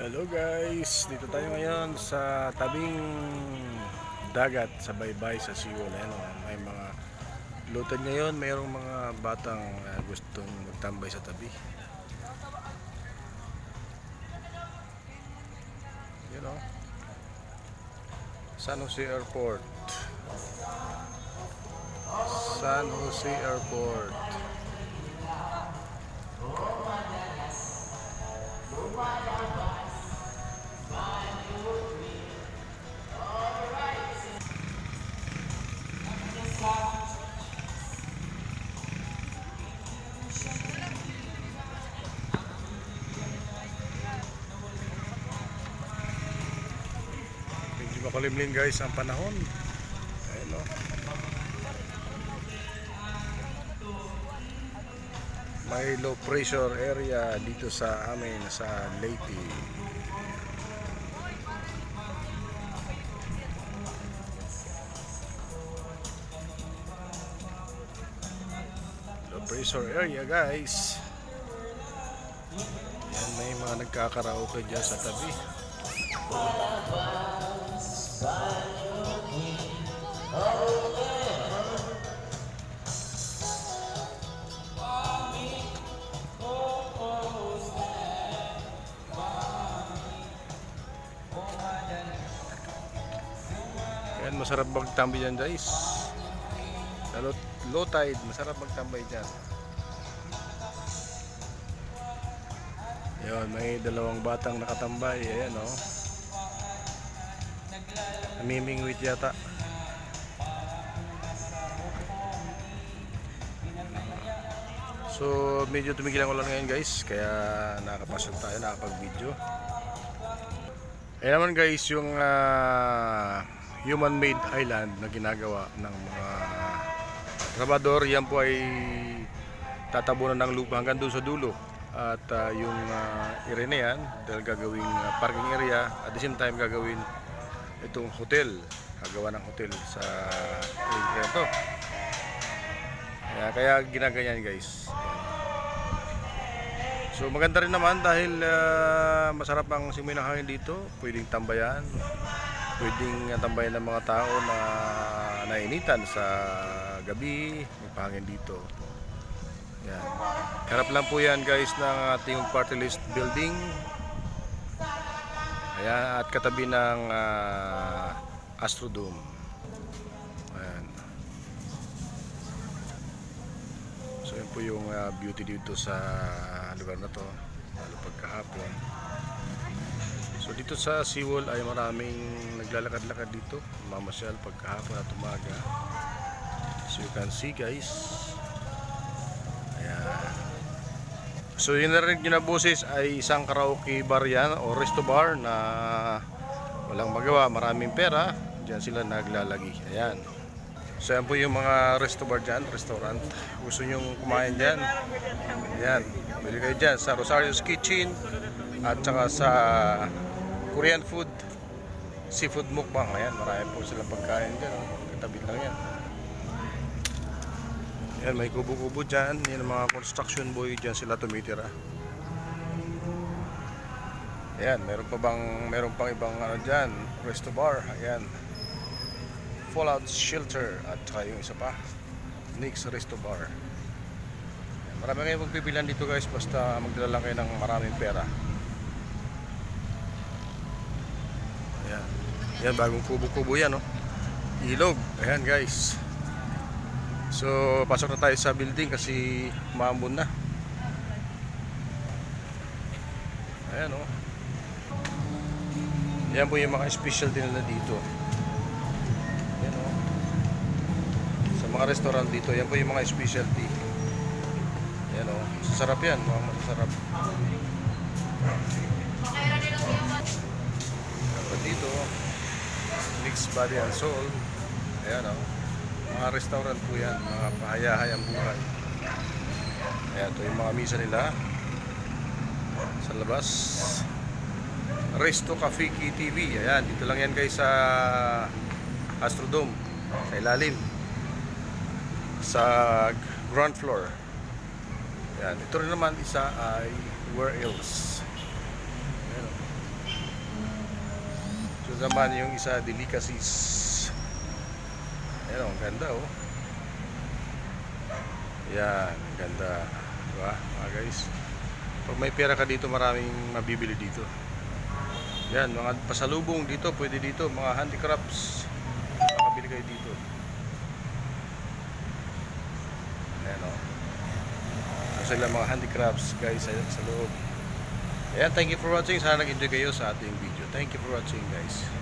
Hello guys, dito tayo ngayon sa tabing dagat sa baybay sa. Ayan, oh, may mga lutan ngayon, mayroong mga batang ah, gustong magtambay sa tabi. Yun oh. San Jose Airport. San Jose Airport. Makulimlim guys ang panahon. Ayun oh. May low pressure area dito sa amin sa Leyte. Low pressure area guys. Yan may mga nagkakaraoke dyan sa tabi. Yan, masarap magtambay dyan guys. Lalo, low tide, masarap magtambay dyan. Yan, may dalawang batang nakatambay. Ayan o. Oh. Namimingwit yata. So, medyo tumigil ang ulan ngayon guys. Kaya nakapasok tayo, nakapag-video. Ayan naman guys, yung ah, human-made island na ginagawa ng mga trabador. Yan po ay tatabunan ng lupa hanggang doon sa dulo. At ah, yung uh, area yan, dahil gagawing ah, parking area, at the same time gagawin itong hotel. Gagawa ng hotel sa area to. Kaya, kaya ginaganyan guys. So maganda rin naman dahil ah, masarap ang simoy ng hangin dito. Pwedeng tambayan. Pwedeng tambayan ng mga tao na nainitan sa gabi. May pangin dito. Yan. Harap lang po yan guys ng ating party list building. Ayan, at katabi ng ah, Astrodome. Ayan. So yun po yung ah, beauty dito sa lugar na to lalo pagkahapon. So dito sa Seawall ay maraming naglalakad-lakad dito, mamasyal pagkahapon at umaga. So you can see guys. So yun na rin yung boses ay isang karaoke bar yan o resto bar na walang magawa, maraming pera. Diyan sila naglalagi. Ayan. So yan po yung mga resto bar dyan, restaurant. Gusto nyo kumain dyan? Yan. Bili kayo dyan sa Rosario's Kitchen at saka sa Korean food, seafood mukbang. Ayan, marami po silang pagkain dyan. Oh. Katabi lang yan. Yan, may kubo-kubo dyan. Yan mga construction boy dyan sila tumitira. Ayan, meron pa bang, meron pang ibang ano dyan, resto bar. Ayan. Fallout Shelter at saka yung isa pa Nick's Resto Bar Ayan, marami kayong magpipilan dito guys basta magdala lang kayo ng maraming pera Ayan, Ayan bagong kubo-kubo yan oh. ilog, ayan guys so pasok na tayo sa building kasi maambon na ayan oh yan po yung mga specialty nila dito yan o. Sa mga restaurant dito, yan po yung mga specialty. Yan o. Sasarap yan, mga masasarap. Dapat dito, mixed body and soul. Ayan o. Mga restaurant po yan, mga pahayahay ang buhay. Ayan, ito yung mga misa nila. Sa labas. Resto Kafiki TV. Ayan, dito lang yan guys sa Astrodome. Sa ilalim. Sa ground floor. Ayan, ito rin naman isa ay where else. Ito naman yung isa delicacies. Ayan, oh, ang ganda oh. Yan, ang ganda. Diba, mga guys? Pag may pera ka dito, maraming mabibili dito. Yan, mga pasalubong dito, pwede dito, mga handicrafts. Makabili kayo dito. Ayan o. Ito sila mga handicrafts guys sa, sa loob. Ayan, thank you for watching. Sana nag-enjoy kayo sa ating video. Thank you for watching guys.